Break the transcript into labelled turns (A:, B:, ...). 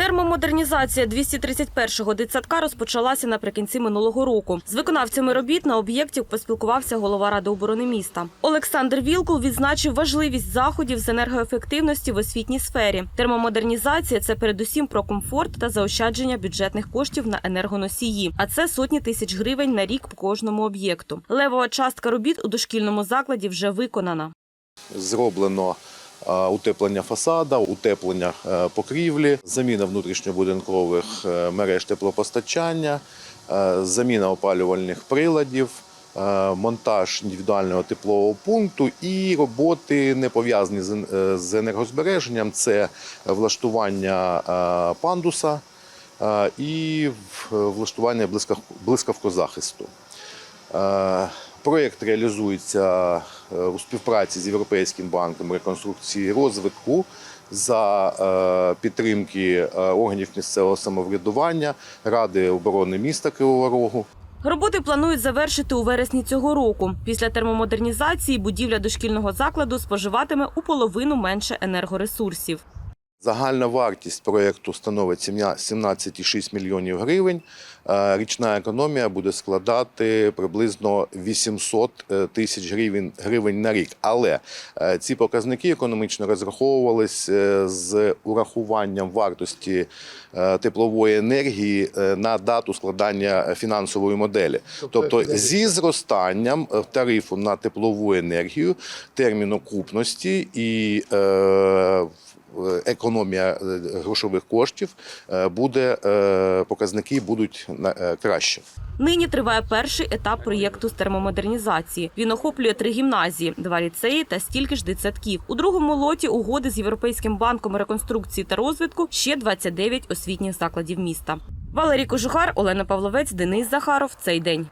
A: Термомодернізація 231-го дитсадка розпочалася наприкінці минулого року. З виконавцями робіт на об'єкті поспілкувався голова ради оборони міста. Олександр Вілкул відзначив важливість заходів з енергоефективності в освітній сфері. Термомодернізація це передусім про комфорт та заощадження бюджетних коштів на енергоносії, а це сотні тисяч гривень на рік по кожному об'єкту. Левова частка робіт у дошкільному закладі вже виконана.
B: Зроблено утеплення фасада, утеплення е, покрівлі, заміна внутрішньобудинкових е, мереж теплопостачання, е, заміна опалювальних приладів, монтаж індивідуального теплового пункту і роботи не пов'язані з ен- з енергозбереженням. Це влаштування пандуса і влаштування блискавкозахисту. Проєкт реалізується у співпраці з Європейським банком реконструкції і розвитку за е, підтримки е, органів місцевого самоврядування, Ради оборони міста Кривого Рогу.
A: Роботи планують завершити у вересні цього року. Після термомодернізації будівля дошкільного закладу споживатиме у половину менше енергоресурсів.
B: Загальна вартість проєкту становить 17,6 мільйонів гривень. Е, Річна економія буде складати приблизно 800 е, тисяч гривень, гривень на рік. Але е, ці показники економічно розраховувались е, з урахуванням вартості теплової енергії на дату складання фінансової моделі. Тобто зі зростанням тарифу на теплову енергію, термін окупності і економія е, грошових коштів е, буде е, показники будуть е, краще.
A: Нині триває перший етап проєкту з термомодернізації. Він охоплює три гімназії, два ліцеї та стільки ж дитсадків. У другому лоті угоди з Європейським банком реконструкції та розвитку ще 29 освітніх закладів міста. Валерій Кожухар, Олена Павловець, Денис Захаров. Цей день.